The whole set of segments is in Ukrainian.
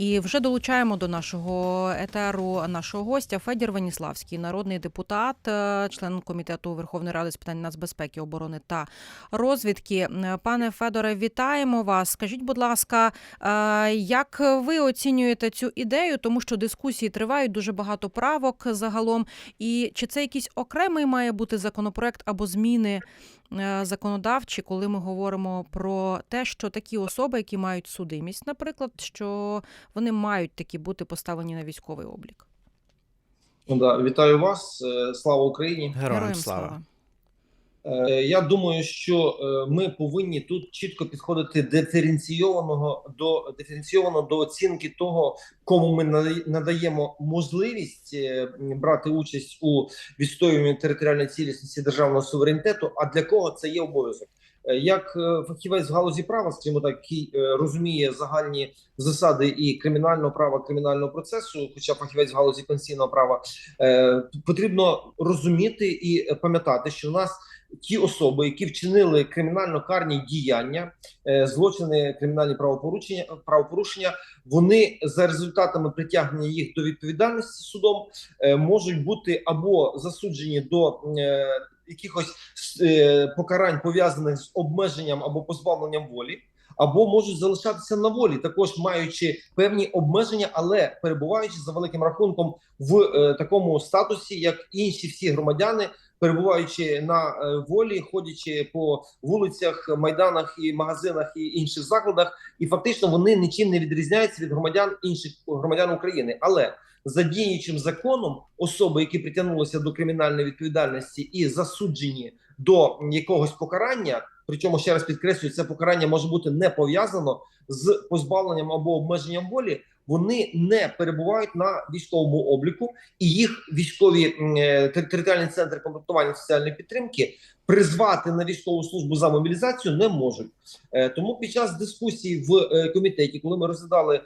І вже долучаємо до нашого етеру нашого гостя Федір Веніславський, народний депутат, е, член комітету Верховної Ради з питань нацбезпеки, оборони та розвідки. Е, Пане Федоре, вітаємо вас. Скажіть, будь ласка, е, як ви оцінюєте цю ідею, тому що дискусії тривають дуже багато правок загалом. І чи це якийсь окремий має бути законопроект або зміни законодавчі, коли ми говоримо про те, що такі особи, які мають судимість, наприклад, що вони мають такі бути поставлені на військовий облік? Ну, да, вітаю вас. Е, Слава Україні. Героям слава. Е, Я думаю, що е, ми повинні тут чітко підходити диференційованого до диференційовано до оцінки того, кому ми надаємо можливість е, брати участь у відстоюванні територіальної цілісності державного суверенітету. А для кого це є обов'язок? Е, Як е, фахівець в галузі права, скажімо так, який е, розуміє загальні засади і кримінального права, кримінального процесу, хоча фахівець в галузі конституційного права, потрібно розуміти і пам'ятати, що в нас ті особи, які вчинили кримінально карні діяння, злочини, кримінальні правопорушення, правопорушення, вони за результатами притягнення їх до відповідальності судом можуть бути або засуджені до якихось е, покарань пов'язаних з обмеженням або позбавленням волі. Або можуть залишатися на волі, також маючи певні обмеження, але перебуваючи за великим рахунком в е, такому статусі, як інші всі громадяни, перебуваючи на е, волі, ходячи по вулицях, майданах і магазинах і інших закладах, і фактично вони нічим не відрізняються від громадян інших громадян України. Але за діючим законом особи, які притягнулися до кримінальної відповідальності і засуджені до якогось покарання, причому ще раз підкреслюю, це покарання може бути не пов'язано з позбавленням або обмеженням волі. Вони не перебувають на військовому обліку, і їх військові е, територіальні центри комплектування соціальної підтримки призвати на військову службу за мобілізацію не можуть. Е, Тому під час дискусії в е, комітеті, коли ми розглядали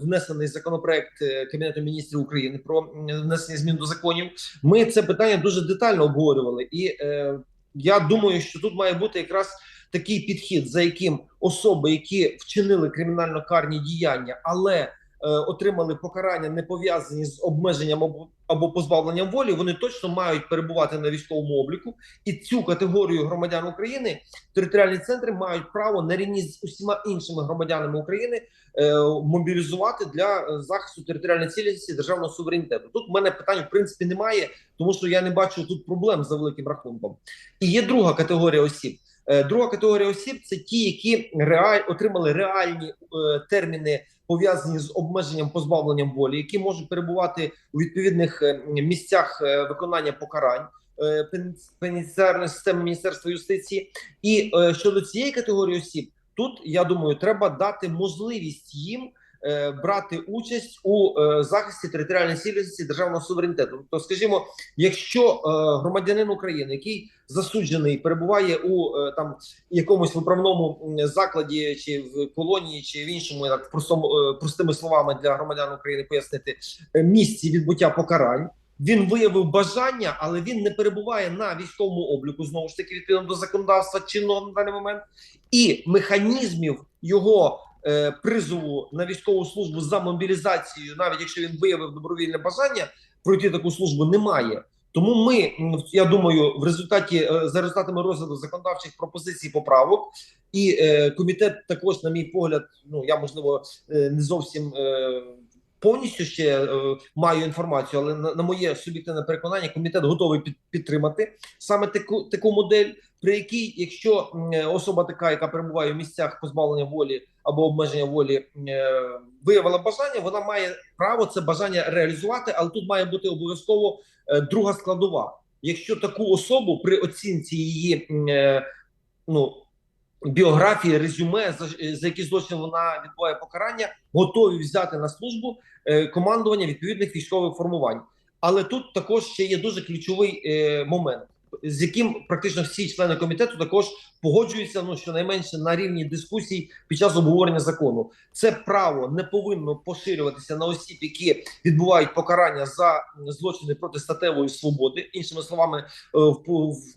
внесений законопроект е, Кабінету міністрів України про внесення змін до законів, ми це питання дуже детально обговорювали. І е, я думаю, що тут має бути якраз такий підхід, за яким особи, які вчинили кримінально карні діяння, але е, отримали покарання не пов'язані з обмеженням або, або позбавленням волі, вони точно мають перебувати на військовому обліку, і цю категорію громадян України територіальні центри мають право на рівні з усіма іншими громадянами України е, мобілізувати для е, захисту територіальної цілісності державного суверенітету. Тут в мене питань в принципі немає, тому що я не бачу тут проблем за великим рахунком. І є друга категорія осіб. Е, Друга категорія осіб це ті, які реаль отримали реальні е, терміни пов'язані з обмеженням позбавленням волі, які можуть перебувати у відповідних е, місцях виконання покарань пенітенціарної системи Міністерства юстиції. І щодо цієї категорії осіб, тут я думаю, треба дати можливість їм. Е, Брати участь у е, захисті територіальної цілісності державного суверенітету. Тобто, скажімо, якщо е, громадянин України, який засуджений, перебуває у там якомусь виправному закладі чи в колонії, чи в іншому так простому простими словами для громадян України пояснити місці відбуття покарань. Він виявив бажання, але він не перебуває на військовому обліку знову ж таки відповідно до законодавства чинного на даний момент, і механізмів його призову на військову службу за мобілізацією, навіть якщо він виявив добровільне бажання пройти таку службу, немає. Тому ми, я думаю, в результаті е, за результатами розгляду законодавчих пропозицій поправок, і е, комітет також, на мій погляд, ну я можливо е, не зовсім е, повністю ще е, маю інформацію, але на, на моє суб'єктивне переконання, комітет готовий під, підтримати саме таку таку модель, при якій, якщо е, особа така, яка перебуває в місцях позбавлення волі або обмеження волі, е, виявила бажання, вона має право це бажання реалізувати, але тут має бути обов'язково е, друга складова. Якщо таку особу при оцінці її е, ну біографії, резюме за, за які злочин вона відбуває покарання, готові взяти на службу е, командування відповідних військових формувань. Але тут також ще є дуже ключовий е, момент, з яким практично всі члени комітету також погоджуються. Ну щонайменше на рівні дискусій під час обговорення закону. Це право не повинно поширюватися на осіб, які відбувають покарання за злочини проти статевої свободи. Іншими словами, е,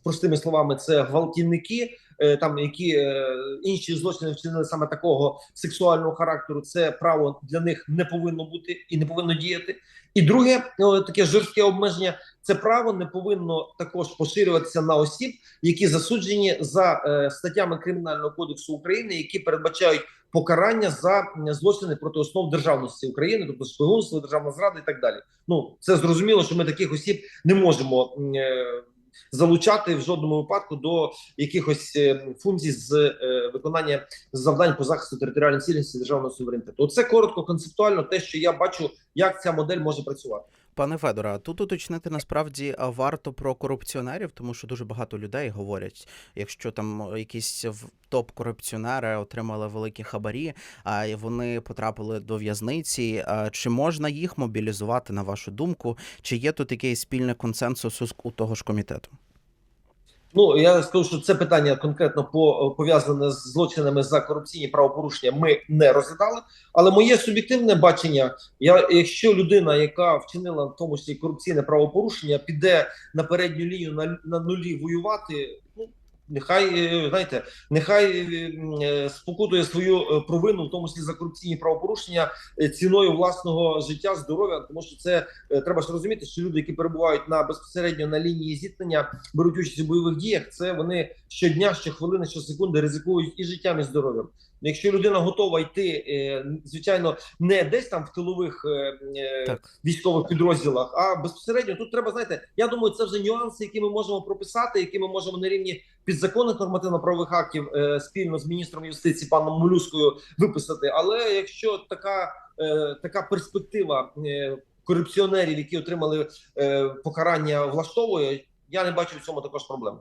простими словами, це гвалтівники. Е, там які е, інші злочини вчинили саме такого сексуального характеру. Це право для них не повинно бути і не повинно діяти. І друге, е, таке жорстке обмеження. Це право не повинно також поширюватися на осіб, які засуджені за статтями кримінального кодексу України, які передбачають покарання за злочини проти основ державності України, тобто шпигунство, державна зрада і так далі. Ну це зрозуміло, що ми таких осіб не можемо залучати в жодному випадку до якихось е, функцій з е, виконання завдань по захисту територіальної цілісності державного суверенітету. Оце коротко концептуально те, що я бачу, як ця модель може працювати. Пане Федора, тут уточнити насправді варто про корупціонерів, тому що дуже багато людей говорять, якщо там якісь топ-корупціонери отримали великі хабарі, а вони потрапили до в'язниці. Чи можна їх мобілізувати на вашу думку? Чи є тут якийсь спільний консенсус у того ж комітету? Ну я скажу, що це питання конкретно по пов'язане з злочинами за корупційні правопорушення. Ми не розглядали. Але моє суб'єктивне бачення: я якщо людина, яка вчинила в тому числі корупційне правопорушення, піде на передню лінію на, на нулі воювати. Нехай е, знаєте, нехай е, е, спокутує свою провину, в тому числі за корупційні правопорушення ціною власного життя, здоров'я, тому що це треба ж розуміти, що люди, які перебувають на безпосередньо на лінії зіткнення, беруть участь у бойових діях. Це вони щодня, щохвилини, щосекунди ризикують і життям, і здоров'ям. Якщо людина готова йти, е, звичайно, не десь там в тилових е, е, Так. військових підрозділах, а безпосередньо тут треба знаєте. Я думаю, це вже нюанси, які ми можемо прописати, які ми можемо на рівні підзаконних нормативно-правових актів спільно з міністром юстиції паном Молюскою виписати. Але якщо така, така перспектива корупціонерів, які отримали покарання, влаштовує, я не бачу в цьому також проблеми.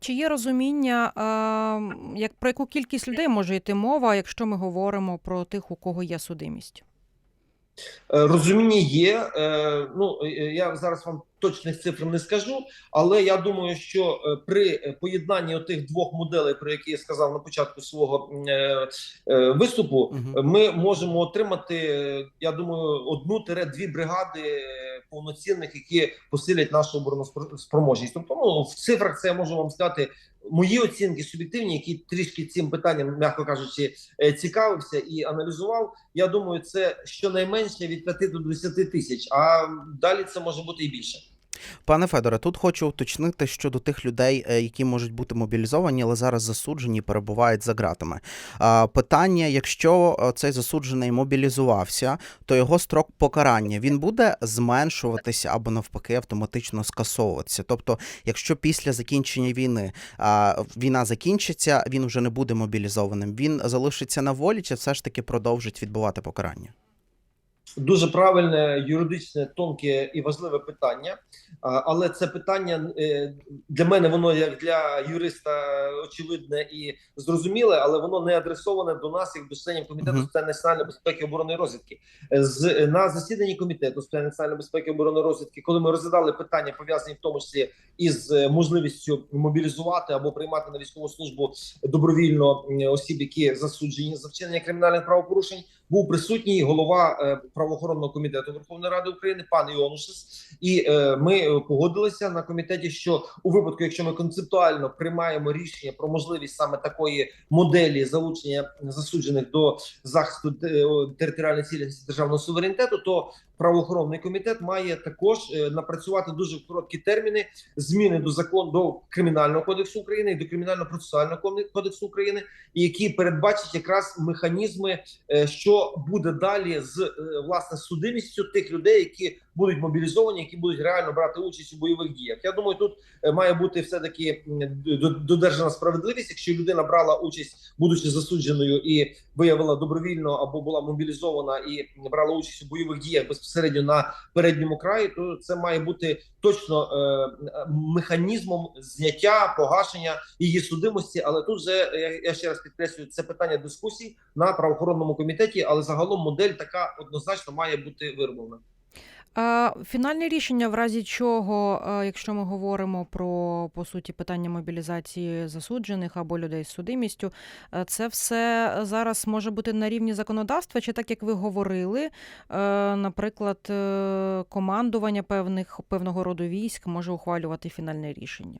Чи є розуміння, е, як про яку кількість людей може йти мова, якщо ми говоримо про тих, у кого є судимість? Е, Розуміння є. Е, Ну е, я зараз вам точних цифр не скажу, але я думаю, що при поєднанні тих двох моделей, про які я сказав на початку свого е, е, виступу, ми можемо отримати, я думаю, одну-дві бригади повноцінних, які посилять нашу обороноспроможність. Тобто, ну в цифрах це я можу вам сказати. Мої оцінки суб'єктивні, які трішки цим питанням, м'яко кажучи, е, цікавився і аналізував. Я думаю, це щонайменше від 5 до 10 тисяч, а далі це може бути і більше. Пане Федоре, тут хочу уточнити щодо тих людей, е, які можуть бути мобілізовані, але зараз засуджені перебувають за ґратами. Питання: якщо е, цей засуджений мобілізувався, то його строк покарання він буде зменшуватися або навпаки автоматично скасовуватися. Тобто, якщо після закінчення війни війна закінчиться, він вже не буде мобілізованим. Він залишиться на волі, чи все ж таки продовжить відбувати покарання? Дуже правильне юридичне, тонке і важливе питання. Але це питання е, для мене воно як для юриста очевидне і зрозуміле, але воно не адресоване до нас, як до членів комітету з питань національної безпеки, оборони і розвідки. З на засіданні комітету з питань національної безпеки, оборони і розвідки, коли ми розглядали питання пов'язані в тому числі із е, можливістю мобілізувати або приймати на військову службу добровільно осіб, які засуджені за вчинення кримінальних правопорушень був присутній голова е, правоохоронного комітету Верховної Ради України, пан Іонушес, і е, ми е, погодилися на комітеті, що у випадку, якщо ми концептуально приймаємо рішення про можливість саме такої моделі залучення засуджених до захисту територіальної цілісності державного суверенітету, то правоохоронний комітет має також е, напрацювати дуже короткі терміни зміни до закону до кримінального кодексу України і до кримінального процесуального кодексу України, які передбачать якраз механізми, е, що буде далі з е, власне судимістю тих людей, які будуть мобілізовані, які будуть реально брати участь у бойових діях. Я думаю, тут має бути все таки додержана справедливість. Якщо людина брала участь, будучи засудженою, і виявила добровільно або була мобілізована і брала участь у бойових діях безпосередньо на передньому краї, то це має бути точно е, механізмом зняття погашення її судимості. Але тут вже я, я ще раз підкреслюю, це питання дискусій на правоохоронному комітеті. Але загалом модель така однозначно має бути вироблена. Фінальне рішення, в разі чого, якщо ми говоримо про по суті питання мобілізації засуджених або людей з судимістю, е, це все зараз може бути на рівні законодавства, чи так як ви говорили, е, наприклад, е, командування певних певного роду військ може ухвалювати фінальне рішення.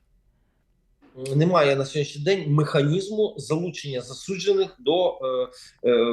Немає на сьогоднішній день механізму залучення засуджених до е, е,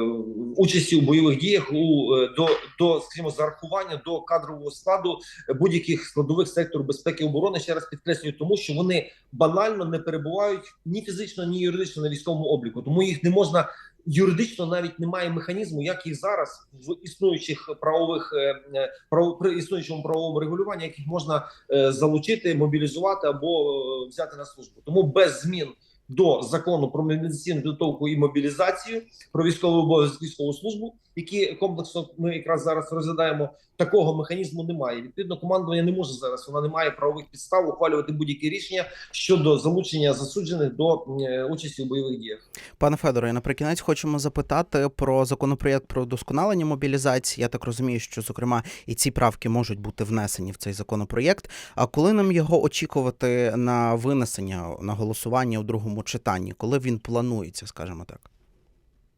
участі у бойових діях у е, до, до скажімо, зарахування до кадрового складу будь-яких складових сектору безпеки і оборони. Ще раз підкреслюю, тому що вони банально не перебувають ні фізично, ні юридично на військовому обліку, тому їх не можна. Юридично навіть немає механізму, як їх зараз в існуючих правових е, е, право при існуючому правовому регулюванні, яких можна е, залучити, мобілізувати або взяти на службу. Тому без змін до закону про медицинську підготовку і мобілізацію, про військову обов'язку військову службу, які комплексно ми якраз зараз розглядаємо. Такого механізму немає. Відповідно, командування не може зараз. Вона не має правових підстав ухвалювати будь-які рішення щодо залучення засуджених до е, участі у бойових діях. Пане Федоре, наприкінець хочемо запитати про законопроєкт про вдосконалення мобілізації. Я так розумію, що зокрема і ці правки можуть бути внесені в цей законопроєкт. А коли нам його очікувати на винесення на голосування у другому читанні? Коли він планується, скажімо так?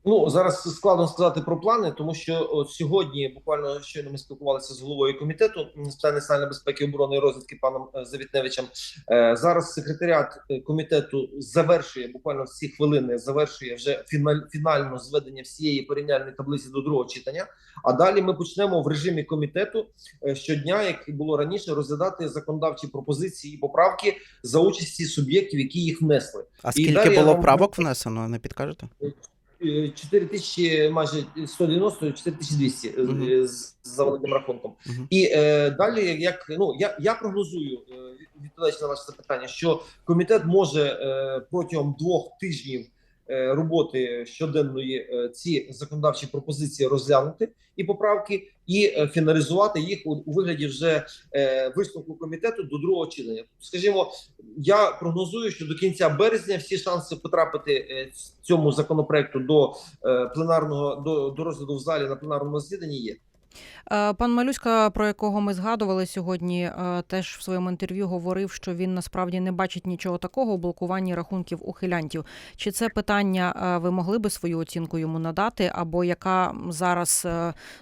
Ну зараз складно сказати про плани, тому що от сьогодні буквально щойно ми спілкувалися з головою комітету з питань національної безпеки, оборони і розвідки паном е, Завітневичем. Е, Зараз секретаріат е, комітету завершує буквально в ці хвилини. Завершує вже фіналь, фінально зведення всієї порівняльної таблиці до другого читання. А далі ми почнемо в режимі комітету е, щодня, як і було раніше, розглядати законодавчі пропозиції і поправки за участі суб'єктів, які їх внесли. А скільки далі було правок внесено, не підкажете? Е, 4000, майже 190, 4200 е, Мгм. з, з за великим рахунком. Мгм. І е, далі, як ну я, я прогнозую, е, відповідаючи на ваше запитання, що комітет може е, протягом двох тижнів е, роботи щоденної е, ці законодавчі пропозиції розглянути і поправки, і е, фіналізувати їх у, вигляді вже е, висновку комітету до другого читання. Скажімо, я прогнозую, що до кінця березня всі шанси потрапити е, цьому законопроекту до е, пленарного до, до розгляду в залі на пленарному засіданні є. Е, Пан Малюська, про якого ми згадували сьогодні, е, теж в своєму інтерв'ю говорив, що він насправді не бачить нічого такого у блокуванні рахунків ухилянтів. Чи це питання е, ви могли би свою оцінку йому надати? Або яка зараз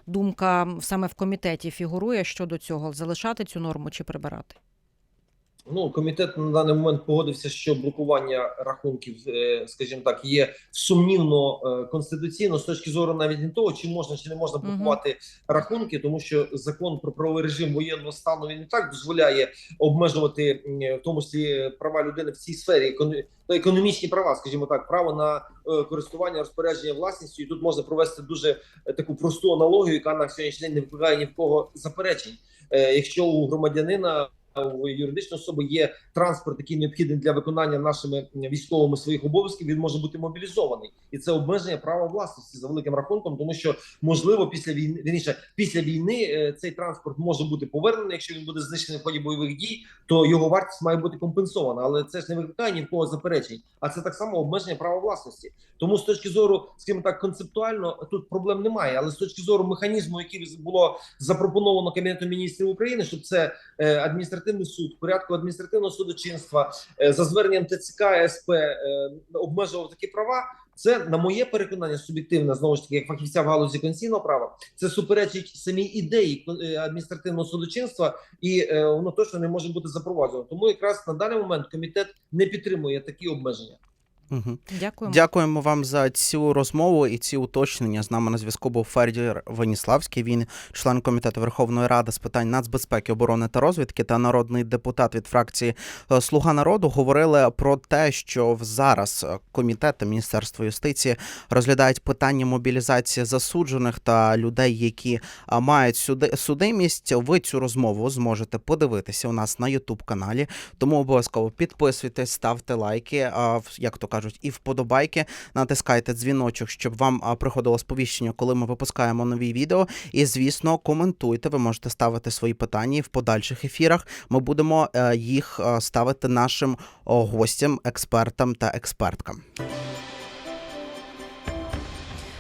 думка саме в комітеті фігурує щодо цього залишати цю норму чи прибирати? Ну, комітет на даний момент погодився, що блокування рахунків, е, скажімо так, є сумнівно е, конституційно з точки зору навіть не того, чи можна чи не можна блокувати рахунки, тому що закон про правовий режим воєнного стану він і так дозволяє обмежувати в тому числі права людини в цій сфері, ну, економічні права, скажімо так, право на е, користування розпорядження власністю. І тут можна провести дуже таку просту аналогію, яка на сьогоднішній день не викликає ні в кого заперечень. Якщо у громадянина у юридичної особи є транспорт, який необхідний для виконання нашими військовими своїх обов'язків, він може бути мобілізований, і це обмеження права власності за великим рахунком, тому що можливо після війни вірніше, після війни е, цей транспорт може бути повернений. Якщо він буде знищений в ході бойових дій, то його вартість має бути компенсована. Але це ж не викликає ні в кого заперечень. А це так само обмеження права власності. Тому з точки зору, скажімо так, концептуально тут проблем немає. Але з точки зору механізму, який було запропоновано кабінетом міністрів України, щоб це е, адміністративний суд порядку адміністративного судочинства е, за зверненням ТЦК СП е, обмежував такі права. Це на моє переконання суб'єктивне знову ж таки, як фахівця в галузі конституційного права. Це суперечить самій ідеї е, адміністративного судочинства, і е, воно точно не може бути запроваджено. Тому якраз на даний момент комітет не підтримує такі обмеження. Угу. Дякуємо. Дякуємо вам за цю розмову і ці уточнення. З нами на зв'язку був Федір Веніславський. Він член комітету Верховної Ради з питань нацбезпеки, оборони та розвідки та народний депутат від фракції е, Слуга народу. Говорили про те, що зараз е, комітет та міністерство юстиції розглядають питання мобілізації засуджених та людей, які мають суди судимість. Ви цю розмову зможете подивитися у нас на Ютуб каналі. Тому обов'язково підписуйтесь, ставте лайки, а, як то кажуть, і вподобайки. Натискайте дзвіночок, щоб вам приходило сповіщення, коли ми випускаємо нові відео. І звісно, коментуйте. Ви можете ставити свої питання і в подальших ефірах. Ми будемо е, їх ставити нашим гостям, експертам та експерткам.